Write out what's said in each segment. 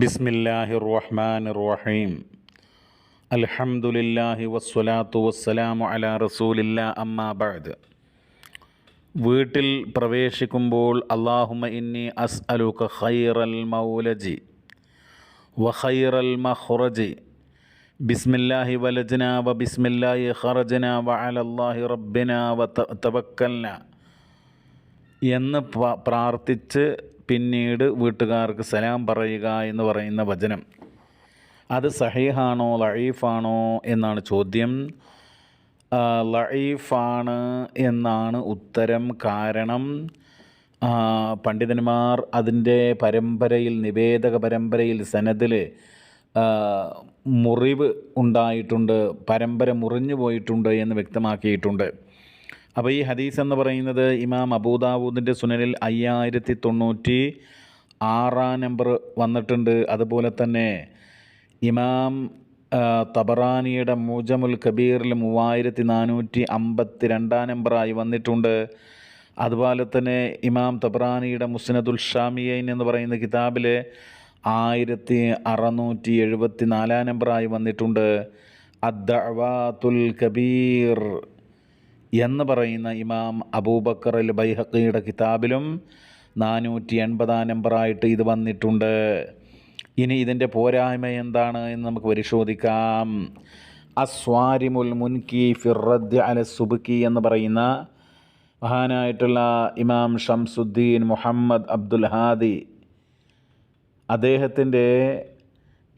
ബിസ്മില്ലാഹി റഹ്മാൻ റഹീം അൽഹംദുലില്ലാഹി വസ്സലാത്തു വസ്സലാമു അലാ റസൂലില്ല അമ്മാ ബഅദ്. വീട്ടിൽ പ്രവേശിക്കുമ്പോൾ അള്ളാഹുമ ഇന്നി അസ് അലുക ഖൈറൽ മൗലജി വ ഖൈറൽ മഖ്റജി. ബിസ്മില്ലാഹി വലജ്ന വ ബിസ്മില്ലാഹി ഖറജ്ന വ അലല്ലാഹി റബ്ബിന വ തവക്കൽന. എന്ന് പ്രാർത്ഥിച്ച് പിന്നീട് വീട്ടുകാർക്ക് സലാം പറയുക എന്ന് പറയുന്ന വചനം. അത് സഹീഹാണോ ലഴീഫാണോ എന്നാണ് ചോദ്യം. ലഴീഫാണ് എന്നാണ് ഉത്തരം. കാരണം പണ്ഡിതന്മാർ അതിന്റെ പരമ്പരയിൽ നിവേദക പരമ്പരയിൽ സനദിൽ മുറിവ് ഉണ്ടായിട്ടുണ്ട് പരമ്പര മുറിഞ്ഞു പോയിട്ടുണ്ട് എന്ന് വ്യക്തമാക്കിയിട്ടുണ്ട്. അപ്പോൾ ഈ ഹദീസ് എന്ന് പറയുന്നത് ഇമാം അബൂദാവൂദിന്റെ സുനലിൽ അയ്യായിരത്തി തൊണ്ണൂറ്റി ആറാം നമ്പർ വന്നിട്ടുണ്ട്. അതുപോലെ തന്നെ ഇമാം തബറാനിയുടെ മൂജമുൽ കബീറിൽ മൂവായിരത്തി നാനൂറ്റി അമ്പത്തി രണ്ടാം നമ്പറായി വന്നിട്ടുണ്ട്. അതുപോലെ തന്നെ ഇമാം തബറാനിയുടെ മുസ്നദുൽ ഷാമിയൈൻ എന്ന് പറയുന്ന കിതാബിൽ ആയിരത്തി അറുന്നൂറ്റി എഴുപത്തി നാലാം നമ്പറായി വന്നിട്ടുണ്ട്. അദ്ദഅവാത്തുൽ കബീർ. എന്ന് പറയുന്ന ഇമാം അബൂബക്കർ അൽ ബൈഹക്കിയുടെ കിതാബിലും നാനൂറ്റി എൺപതാം നമ്പറായിട്ട് ഇത് വന്നിട്ടുണ്ട്. ഇനി ഇതിന്റെ പോരായ്മ എന്താണ് എന്ന് നമുക്ക് പരിശോധിക്കാം. അസ്വാരിമുൽ മുൻകി ഫിറദ് അല സുബുക്കി എന്ന് പറയുന്ന മഹാനായിട്ടുള്ള ഇമാം ഷംസുദ്ദീൻ മുഹമ്മദ് അബ്ദുൽ ഹാദി അദ്ദേഹത്തിന്റെ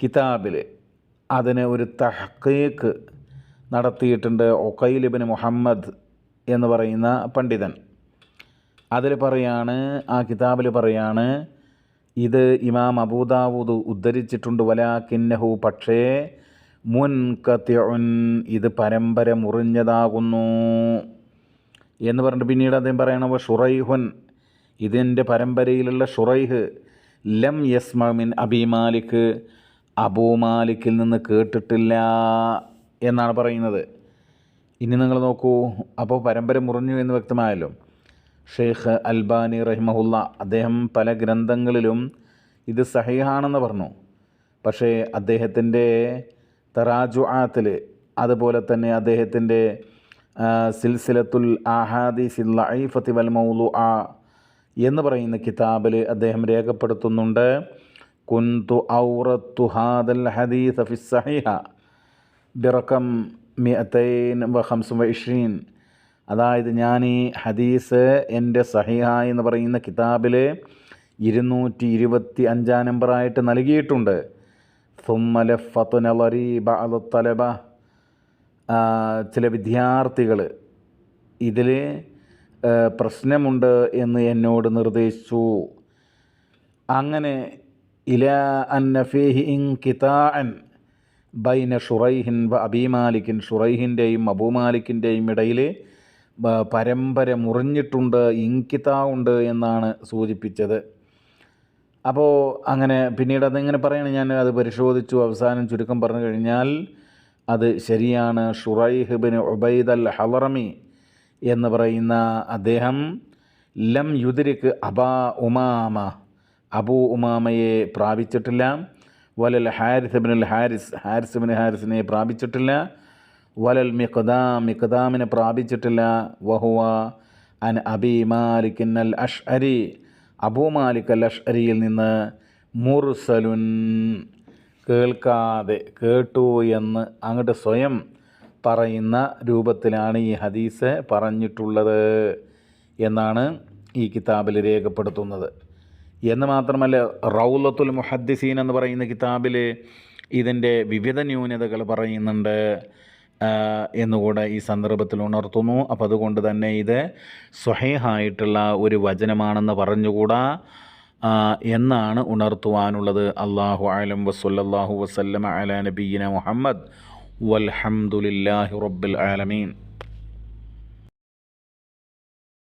കിതാബിൽ അതിന് ഒരു തഹ്ക്കീക്ക് നടത്തിയിട്ടുണ്ട്. ഒക്കൈലിബിന് മുഹമ്മദ് എന്ന് പറയുന്ന പണ്ഡിതൻ. അതിൽ പറയാണ് ആ കിതാബിൽ പറയാണ് ഇത് ഇമാം അബൂദാവൂദ് ഉദ്ധരിച്ചിട്ടുണ്ട് വലാക്കിന്നഹു പക്ഷേ മുൻ കത്യുൻ ഇത് പരമ്പര മുറിഞ്ഞതാകുന്നു എന്ന് പറഞ്ഞിട്ട് പിന്നീട് അദ്ദേഹം പറയണ ഷുറൈഹുൻ ഇതിന്റെ പരമ്പരയിലുള്ള ഷുറൈഹ് ലം യസ്മമിൻ അബി മാലിക് അബൂ മാലിക്കിൽ നിന്ന് കേട്ടിട്ടില്ല എന്നാണ് പറയുന്നത്. ഇനി നിങ്ങൾ നോക്കൂ അപ്പോൾ പരമ്പര മുറിഞ്ഞു എന്ന് വ്യക്തമായല്ലോ. ഷെയ്ഖ് അൽബാനി റഹിമഹുല്ല അദ്ദേഹം പല ഗ്രന്ഥങ്ങളിലും ഇത് സഹിഹാണെന്ന് പറഞ്ഞു. പക്ഷേ അദ്ദേഹത്തിന്റെ തറാജു ആത്തിൽ അതുപോലെ തന്നെ അദ്ദേഹത്തിന്റെ സിൽസിലത്തുൽ ആഹാദിസിൽ ലഈഫത്തി വൽ മൗലു ആ എന്ന് പറയുന്ന കിതാബിൽ അദ്ദേഹം രേഖപ്പെടുത്തുന്നുണ്ട്. കുന്തു ഔറത്തു ഹാദൽ ഹദീസ് ഫി സഹിഹ. ബിറക്കം മിഅത്തൈൻ വ ഹംസ് വ ഇഷ്രീൻ. അതായത് ഞാൻ ഈ ഹദീസ് എന്റെ സഹിഹ എന്ന് പറയുന്ന കിതാബിൽ ഇരുന്നൂറ്റി ഇരുപത്തി അഞ്ചാം നമ്പറായിട്ട് നൽകിയിട്ടുണ്ട്. സുമ്മലഫത്ത് നളരി ബഅദ് തലബ ചില വിദ്യാർത്ഥികൾ ഇതിൽ പ്രശ്നമുണ്ട് എന്ന് എന്നോട് നിർദ്ദേശിച്ചു. അങ്ങനെ ഇല അന്നഫേഹി ഇൻ കിതാൻ ബൈന ഷുറൈഹിൻ അബീമാലിക്കിൻ ഷുറൈഹിന്റെയും അബൂമാലിക്കിന്റെയും ഇടയിൽ പരമ്പര മുറിഞ്ഞിട്ടുണ്ട് ഇൻകിതാ ഉണ്ട് എന്നാണ് സൂചിപ്പിച്ചത്. അപ്പോൾ അങ്ങനെ പിന്നീട് അതെങ്ങനെ പറയണം? ഞാൻ അത് പരിശോധിച്ചു അവസാനം ചുരുക്കം പറഞ്ഞു കഴിഞ്ഞാൽ അത് ശരിയാണ്. Shuraih bin Ubaid al Hadrami എന്ന് പറയുന്ന അദ്ദേഹം ലം യുദിരിക്ക് അബാ ഉമാമ അബൂ ഉമാമയെ പ്രാപിച്ചിട്ടില്ല. വലൽ Haris bin Haris Haris bin ഹാരിസിനെ പ്രാപിച്ചിട്ടില്ല. വലൽ മിഖദാം മിഖദാമിനെ പ്രാപിച്ചിട്ടില്ല. വഹുവ അൻ അബി മാലിക്കിൻ അൽ അഷ്അരി അബൂ മാലിക് അൽ അഷ്അരിയിൽ നിന്ന് മുർസലുൻ കേൾക്കാതെ കേട്ടു എന്ന് അങ്ങോട്ട് സ്വയം പറയുന്ന രൂപത്തിലാണ് ഈ ഹദീസ് പറഞ്ഞിട്ടുള്ളത് എന്നാണ് ഈ കിതാബിൽ രേഖപ്പെടുത്തുന്നത്. എന്ന് മാത്രമല്ല റൗലത്തുൽ മുഹദ്ദിസീൻ എന്ന് പറയുന്ന കിതാബിൽ ഇതിന്റെ വിവിധ ന്യൂനതകൾ പറയുന്നുണ്ട് എന്നുകൂടെ ഈ സന്ദർഭത്തിൽ ഉണർത്തുന്നു. അപ്പോൾ അതുകൊണ്ട് തന്നെ ഇത് സ്വഹേഹായിട്ടുള്ള ഒരു വചനമാണെന്ന് പറഞ്ഞുകൂടാ എന്നാണ് ഉണർത്തുവാനുള്ളത്. അള്ളാഹു ആലം വസ്ല്ലാഹു വസ്ലം അല നബീന മുഹമ്മദ്. വൽഹംദുലില്ലാഹി റബ്ബിൽ ആലമീൻ.